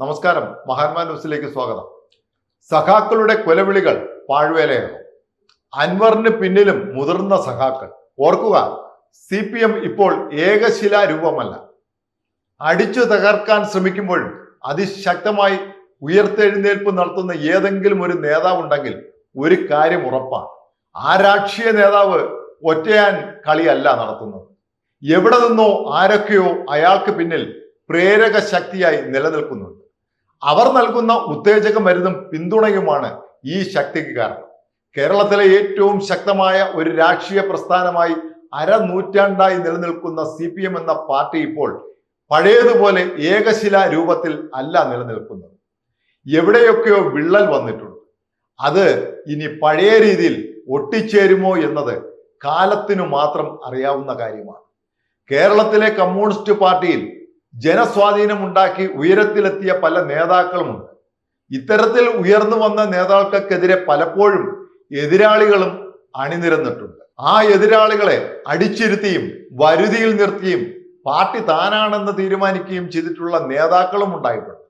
നമസ്കാരം. മഹാത്മാ ന്യൂസിലേക്ക് സ്വാഗതം. സഖാക്കളുടെ കൊലവിളികൾ പാഴ്വേലയാണ് അൻവറിന് പിന്നിലും മുതിർന്ന സഖാക്കൾ. ഓർക്കുക സി പി എം ഇപ്പോൾ ഏകശിലാ രൂപമല്ല. അടിച്ചു തകർക്കാൻ ശ്രമിക്കുമ്പോഴും അതിശക്തമായി ഉയർത്തെഴുന്നേൽപ്പ് നടത്തുന്ന ഏതെങ്കിലും ഒരു നേതാവുണ്ടെങ്കിൽ ഒരു കാര്യം ഉറപ്പാണ്. ആ രാഷ്ട്രീയ നേതാവ് ഒറ്റയാൻ കളിയല്ല നടത്തുന്നത്. എവിടെ നിന്നോ ആരൊക്കെയോ അയാൾക്ക് പിന്നിൽ പ്രേരക ശക്തിയായി നിലനിൽക്കുന്നുണ്ട്. അവർ നൽകുന്ന ഉത്തേജക മരുന്നും പിന്തുണയുമാണ് ഈ ശക്തിക്ക് കാരണം. കേരളത്തിലെ ഏറ്റവും ശക്തമായ ഒരു രാഷ്ട്രീയ പ്രസ്ഥാനമായി അരനൂറ്റാണ്ടായി നിലനിൽക്കുന്ന സി പി എം എന്ന പാർട്ടി ഇപ്പോൾ പഴയതുപോലെ ഏകശില രൂപത്തിൽ അല്ല നിലനിൽക്കുന്നത്. എവിടെയൊക്കെയോ വിള്ളൽ വന്നിട്ടുണ്ട്. അത് ഇനി പഴയ രീതിയിൽ ഒട്ടിച്ചേരുമോ എന്നത് കാലത്തിനു മാത്രം അറിയാവുന്ന കാര്യമാണ്. കേരളത്തിലെ കമ്മ്യൂണിസ്റ്റ് പാർട്ടിയിൽ ജനസ്വാധീനമുണ്ടാക്കി ഉയരത്തിലെത്തിയ പല നേതാക്കളുമുണ്ട്. ഇത്തരത്തിൽ ഉയർന്നു വന്ന നേതാക്കൾക്കെതിരെ പലപ്പോഴും എതിരാളികളും അണിനിരന്നിട്ടുണ്ട്. ആ എതിരാളികളെ അടിച്ചിരുത്തിയും വരുതിയിൽ നിർത്തിയും പാർട്ടി താനാണെന്ന് തീരുമാനിക്കുകയും ചെയ്തിട്ടുള്ള നേതാക്കളും ഉണ്ടായിട്ടുണ്ട്.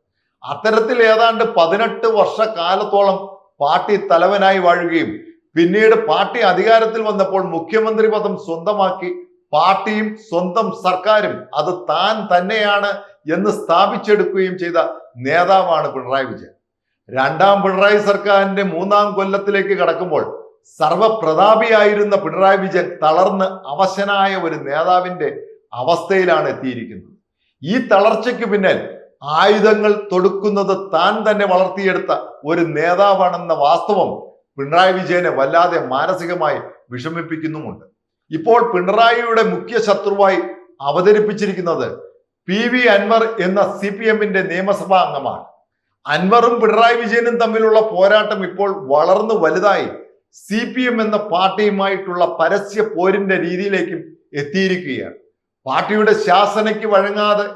അത്തരത്തിൽ ഏതാണ്ട് പതിനെട്ട് വർഷക്കാലത്തോളം പാർട്ടി തലവനായി വാഴുകയും പിന്നീട് പാർട്ടി അധികാരത്തിൽ വന്നപ്പോൾ മുഖ്യമന്ത്രി പദം സ്വന്തമാക്കി പാർട്ടിയും സ്വന്തം സർക്കാരും അത് താൻ തന്നെയാണ് എന്ന് സ്ഥാപിച്ചെടുക്കുകയും ചെയ്ത നേതാവാണ് പിണറായി വിജയൻ. രണ്ടാം പിണറായി സർക്കാരിന്റെ മൂന്നാം കൊല്ലത്തിലേക്ക് കടക്കുമ്പോൾ സർവപ്രതാപിയായിരുന്ന പിണറായി വിജയൻ തളർന്ന് അവശനായ ഒരു നേതാവിന്റെ അവസ്ഥയിലാണ് എത്തിയിരിക്കുന്നത്. ഈ തളർച്ചയ്ക്ക് പിന്നിൽ ആയുധങ്ങൾ തൊടുക്കുന്നത് താൻ തന്നെ വളർത്തിയെടുത്ത ഒരു നേതാവാണെന്ന വാസ്തവം പിണറായി വിജയനെ വല്ലാതെ മാനസികമായി വിഷമിപ്പിക്കുന്നുമുണ്ട്. ഇപ്പോൾ പിണറായിയുടെ മുഖ്യ ശത്രുവായി അവതരിപ്പിച്ചിരിക്കുന്നത് പി വി അൻവർ എന്ന സി പി എമ്മിന്റെ നിയമസഭാ അംഗമാണ്. അൻവറും പിണറായി വിജയനും തമ്മിലുള്ള പോരാട്ടം ഇപ്പോൾ വളർന്നു വലുതായി സി പി എം എന്ന പാർട്ടിയുമായിട്ടുള്ള പരസ്യ പോരിന്റെ രീതിയിലേക്കും എത്തിയിരിക്കുകയാണ്. പാർട്ടിയുടെ ശാസനയ്ക്ക് വഴങ്ങാതെ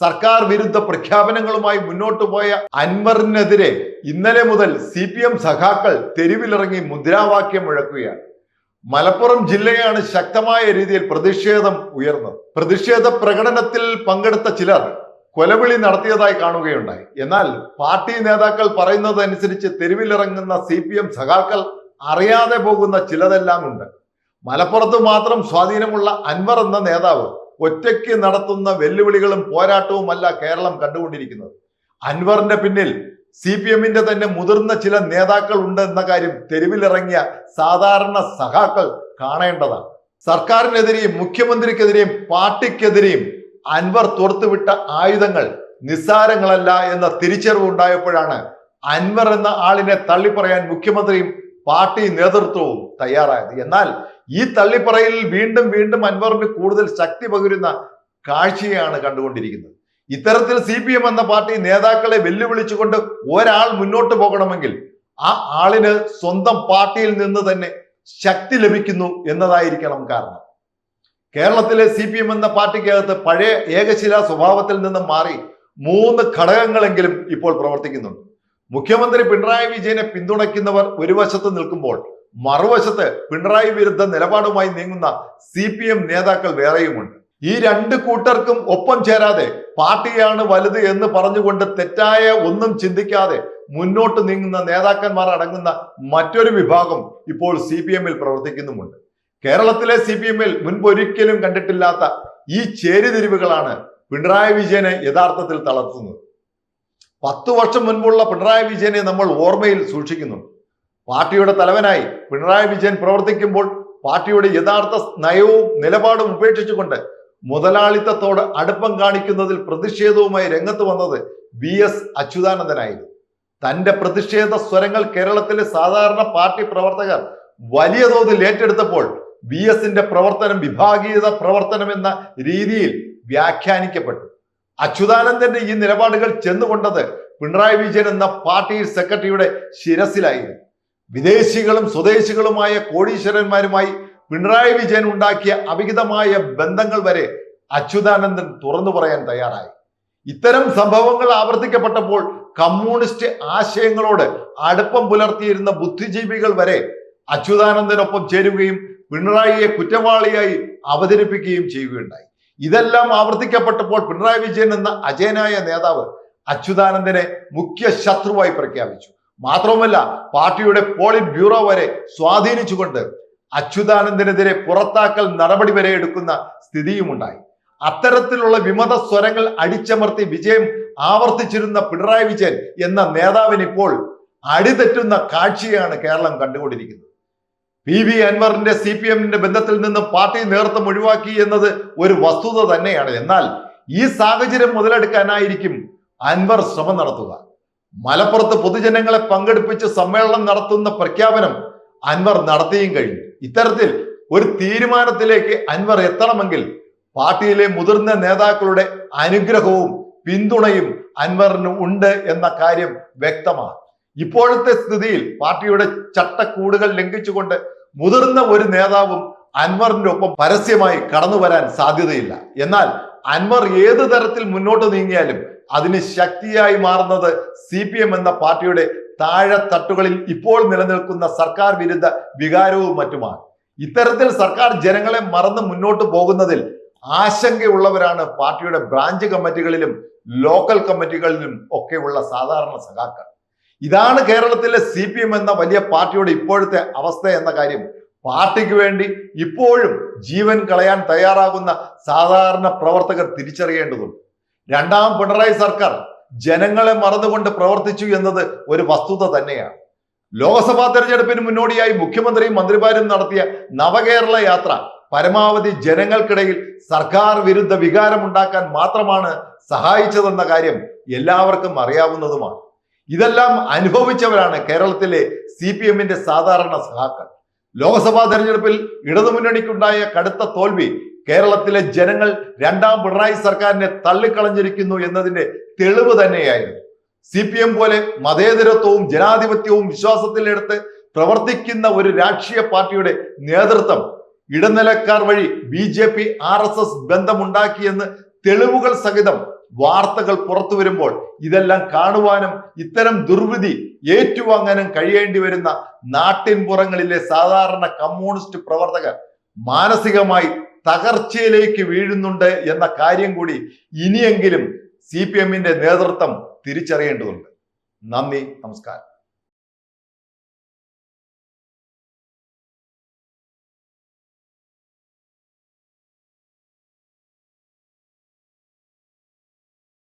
സർക്കാർ വിരുദ്ധ പ്രഖ്യാപനങ്ങളുമായി മുന്നോട്ടു പോയ അൻവറിനെതിരെ ഇന്നലെ മുതൽ സി പി എം സഖാക്കൾ തെരുവിലിറങ്ങി മുദ്രാവാക്യം മുഴക്കുകയാണ്. മലപ്പുറം ജില്ലയാണ് ശക്തമായ രീതിയിൽ പ്രതിഷേധം ഉയർന്നത്. പ്രതിഷേധ പ്രകടനത്തിൽ പങ്കെടുത്ത ചിലർ കൊലവിളി നടത്തിയതായി കാണുകയുണ്ടായി. എന്നാൽ പാർട്ടി നേതാക്കൾ പറയുന്നതനുസരിച്ച് തെരുവിലിറങ്ങുന്ന സി പി എം സഖാക്കൾ അറിയാതെ പോകുന്ന ചിലതെല്ലാം ഉണ്ട്. മലപ്പുറത്ത് മാത്രം സ്വാധീനമുള്ള അൻവർ എന്ന നേതാവ് ഒറ്റയ്ക്ക് നടത്തുന്ന വെല്ലുവിളികളും പോരാട്ടവുമല്ല കേരളം കണ്ടുകൊണ്ടിരിക്കുന്നത്. അൻവറിന്റെ പിന്നിൽ സി പി എമ്മിന്റെ തന്നെ മുതിർന്ന ചില നേതാക്കൾ ഉണ്ട് എന്ന കാര്യം തെരുവിലിറങ്ങിയ സാധാരണ സഖാക്കൾ കാണേണ്ടതാണ്. സർക്കാരിനെതിരെയും മുഖ്യമന്ത്രിക്കെതിരെയും പാർട്ടിക്കെതിരെയും അൻവർ തോർത്തുവിട്ട ആയുധങ്ങൾ നിസ്സാരങ്ങളല്ല എന്ന തിരിച്ചറിവ് ഉണ്ടായപ്പോഴാണ് അൻവർ എന്ന ആളിനെ തള്ളിപ്പറയാൻ മുഖ്യമന്ത്രിയും പാർട്ടി നേതൃത്വവും തയ്യാറായത്. എന്നാൽ ഈ തള്ളിപ്പറയിൽ വീണ്ടും വീണ്ടും അൻവറിന് കൂടുതൽ ശക്തി പകരുന്ന കാഴ്ചയാണ് കണ്ടുകൊണ്ടിരിക്കുന്നത്. ഇത്തരത്തിൽ സി പി എം എന്ന പാർട്ടി നേതാക്കളെ വെല്ലുവിളിച്ചുകൊണ്ട് ഒരാൾ മുന്നോട്ട് പോകണമെങ്കിൽ ആ ആളിന് സ്വന്തം പാർട്ടിയിൽ നിന്ന് തന്നെ ശക്തി ലഭിക്കുന്നു എന്നതായിരിക്കണം കാരണം. കേരളത്തിലെ സി പി എം എന്ന പാർട്ടിക്കകത്ത് പഴയ ഏകശില സ്വഭാവത്തിൽ നിന്ന് മാറി മൂന്ന് ഘടകങ്ങളെങ്കിലും ഇപ്പോൾ പ്രവർത്തിക്കുന്നുണ്ട്. മുഖ്യമന്ത്രി പിണറായി വിജയനെ പിന്തുണയ്ക്കുന്നവർ ഒരു വശത്ത് നിൽക്കുമ്പോൾ മറുവശത്ത് പിണറായി വിരുദ്ധ നിലപാടുമായി നീങ്ങുന്ന സി നേതാക്കൾ വേറെയുമുണ്ട്. ഈ രണ്ട് കൂട്ടർക്കും ഒപ്പം ചേരാതെ പാർട്ടിയാണ് വലുത് എന്ന് പറഞ്ഞുകൊണ്ട് തെറ്റായ ഒന്നും ചിന്തിക്കാതെ മുന്നോട്ട് നീങ്ങുന്ന നേതാക്കന്മാർ അടങ്ങുന്ന മറ്റൊരു വിഭാഗം ഇപ്പോൾ സി പി എമ്മിൽ പ്രവർത്തിക്കുന്നുമുണ്ട്. കേരളത്തിലെ സി പി എമ്മിൽ മുൻപൊരിക്കലും കണ്ടിട്ടില്ലാത്ത ഈ ചേരിതിരിവുകളാണ് പിണറായി വിജയനെ യഥാർത്ഥത്തിൽ തളർത്തുന്നത്. പത്തു വർഷം മുൻപുള്ള പിണറായി വിജയനെ നമ്മൾ ഓർമ്മയിൽ സൂക്ഷിക്കുന്നു. പാർട്ടിയുടെ തലവനായി പിണറായി വിജയൻ പ്രവർത്തിക്കുമ്പോൾ പാർട്ടിയുടെ യഥാർത്ഥ നയവും നിലപാടും ഉപേക്ഷിച്ചുകൊണ്ട് മുതലാളിത്തത്തോട് അടുപ്പം കാണിക്കുന്നതിൽ പ്രതിഷേധവുമായി രംഗത്ത് വന്നത് വി എസ് അച്യുതാനന്ദനായിരുന്നു. തന്റെ പ്രതിഷേധ സ്വരങ്ങൾ കേരളത്തിലെ സാധാരണ പാർട്ടി പ്രവർത്തകർ വലിയ തോതിൽ ഏറ്റെടുത്തപ്പോൾ വി എസിന്റെ പ്രവർത്തനം വിഭാഗീയത പ്രവർത്തനം എന്ന രീതിയിൽ വ്യാഖ്യാനിക്കപ്പെട്ടു. അച്യുതാനന്ദന്റെ ഈ നിലപാടുകൾ ചെന്നുകൊണ്ടത് പിണറായി വിജയൻ എന്ന പാർട്ടി സെക്രട്ടറിയുടെ ശിരസിലായിരുന്നു. വിദേശികളും സ്വദേശികളുമായ കോടീശ്വരന്മാരുമായി പിണറായി വിജയൻ ഉണ്ടാക്കിയ അവിഹിതമായ ബന്ധങ്ങൾ വരെ അച്യുതാനന്ദൻ തുറന്നു പറയാൻ തയ്യാറായി. ഇത്തരം സംഭവങ്ങൾ ആവർത്തിക്കപ്പെട്ടപ്പോൾ കമ്മ്യൂണിസ്റ്റ് ആശയങ്ങളോട് അടുപ്പം പുലർത്തിയിരുന്ന ബുദ്ധിജീവികൾ വരെ അച്യുതാനന്ദനൊപ്പം ചേരുകയും പിണറായിയെ കുറ്റവാളിയായി അവതരിപ്പിക്കുകയും ചെയ്യുകയുണ്ടായി. ഇതെല്ലാം ആവർത്തിക്കപ്പെട്ടപ്പോൾ പിണറായി വിജയൻ എന്ന അജയനായ നേതാവ് അച്യുതാനന്ദനെ മുഖ്യ ശത്രുവായി പ്രഖ്യാപിച്ചു. മാത്രവുമല്ല പാർട്ടിയുടെ പോളിറ്റ് ബ്യൂറോ വരെ സ്വാധീനിച്ചുകൊണ്ട് അച്യുതാനന്ദനെതിരെ പുറത്താക്കൽ നടപടി വരെ എടുക്കുന്ന സ്ഥിതിയുമുണ്ടായി. അത്തരത്തിലുള്ള വിമത സ്വരങ്ങൾ അടിച്ചമർത്തി വിജയം ആവർത്തിച്ചിരുന്ന പിണറായി വിജയൻ എന്ന നേതാവിന് ഇപ്പോൾ അടിതെറ്റുന്ന കാഴ്ചയാണ് കേരളം കണ്ടുകൊണ്ടിരിക്കുന്നത്. പി വി അൻവറിന്റെ സി പി എമ്മിന്റെ ബന്ധത്തിൽ നിന്ന് പാർട്ടി നേതൃത്വം ഒഴിവാക്കി എന്നത് ഒരു വസ്തുത തന്നെയാണ്. എന്നാൽ ഈ സാഹചര്യം മുതലെടുക്കാനായിരിക്കും അൻവർ ശ്രമം നടത്തുക. മലപ്പുറത്ത് പൊതുജനങ്ങളെ പങ്കെടുപ്പിച്ച് സമ്മേളനം നടത്തുന്ന പ്രഖ്യാപനം അൻവർ നടത്തിയും കഴിഞ്ഞു. ഇത്തരത്തിൽ ഒരു തീരുമാനത്തിലേക്ക് അൻവർ എത്തണമെങ്കിൽ പാർട്ടിയിലെ മുതിർന്ന നേതാക്കളുടെ അനുഗ്രഹവും പിന്തുണയും അൻവറിന് ഉണ്ട് എന്ന കാര്യം വ്യക്തമാണ്. ഇപ്പോഴത്തെ സ്ഥിതിയിൽ പാർട്ടിയുടെ ചട്ടക്കൂടുകൾ ലംഘിച്ചുകൊണ്ട് മുതിർന്ന ഒരു നേതാവും അൻവറിന്റെ ഒപ്പം പരസ്യമായി കടന്നു വരാൻ സാധ്യതയില്ല. എന്നാൽ അൻവർ ഏത് തരത്തിൽ മുന്നോട്ട് നീങ്ങിയാലും അതിന് ശക്തിയായി മാറുന്നത് സി എന്ന പാർട്ടിയുടെ താഴെത്തട്ടുകളിൽ ഇപ്പോൾ നിലനിൽക്കുന്ന സർക്കാർ വിരുദ്ധ വികാരവും മറ്റുമാണ്. ഇത്തരത്തിൽ സർക്കാർ ജനങ്ങളെ മറന്ന് മുന്നോട്ട് പോകുന്നതിൽ ആശങ്കയുള്ളവരാണ് പാർട്ടിയുടെ ബ്രാഞ്ച് കമ്മിറ്റികളിലും ലോക്കൽ കമ്മിറ്റികളിലും ഒക്കെയുള്ള സാധാരണ സഖാക്കൾ. ഇതാണ് കേരളത്തിലെ സി പി എം എന്ന വലിയ പാർട്ടിയുടെ ഇപ്പോഴത്തെ അവസ്ഥ എന്ന കാര്യം. പാർട്ടിക്ക് വേണ്ടി ഇപ്പോഴും ജീവൻ കളയാൻ തയ്യാറാകുന്ന സാധാരണ പ്രവർത്തകർ തിരിച്ചറിയേണ്ടതുണ്ട്. രണ്ടാം പിണറായി സർക്കാർ ജനങ്ങളെ മറന്നുകൊണ്ട് പ്രവർത്തിച്ചു എന്നത് ഒരു വസ്തുത തന്നെയാണ്. ലോക്സഭാ തെരഞ്ഞെടുപ്പിന് മുന്നോടിയായി മുഖ്യമന്ത്രിയും മന്ത്രിമാരും നടത്തിയ നവകേരള യാത്ര പരമാവധി ജനങ്ങൾക്കിടയിൽ സർക്കാർ വിരുദ്ധ വികാരമുണ്ടാക്കാൻ മാത്രമാണ് സഹായിച്ചതെന്ന കാര്യം എല്ലാവർക്കും അറിയാവുന്നതുമാണ്. ഇതെല്ലാം അനുഭവിച്ചവരാണ് കേരളത്തിലെ സി പി എമ്മിന്റെ സാധാരണ സഹാക്കൾ ലോക്സഭാ തെരഞ്ഞെടുപ്പിൽ ഇടതുമുന്നണിക്കുണ്ടായ കടുത്ത തോൽവി കേരളത്തിലെ ജനങ്ങൾ രണ്ടാം പിണറായി സർക്കാരിനെ തള്ളിക്കളഞ്ഞിരിക്കുന്നു എന്നതിന്റെ തെളിവ് തന്നെയായിരുന്നു. സി പി എം പോലെ മതേതരത്വവും ജനാധിപത്യവും വിശ്വാസത്തിലെടുത്ത് പ്രവർത്തിക്കുന്ന ഒരു രാഷ്ട്രീയ പാർട്ടിയുടെ നേതൃത്വം ഇടനിലക്കാർ വഴി B J P R S S ബന്ധമുണ്ടാക്കിയെന്ന് തെളിവുകൾ സഹിതം വാർത്തകൾ പുറത്തു വരുമ്പോൾ ഇതെല്ലാം കാണുവാനും ഇത്തരം ദുർവിധി ഏറ്റുവാങ്ങാനും കഴിയേണ്ടി വരുന്ന നാട്ടിൻപുറങ്ങളിലെ സാധാരണ കമ്മ്യൂണിസ്റ്റ് പ്രവർത്തകർ മാനസികമായി തകർച്ചയിലേക്ക് വീഴുന്നുണ്ട് എന്ന കാര്യം കൂടി ഇനിയെങ്കിലും സി പി എമ്മിന്റെ നേതൃത്വം തിരിച്ചറിയേണ്ടതുണ്ട്. നന്ദി നമസ്കാരം.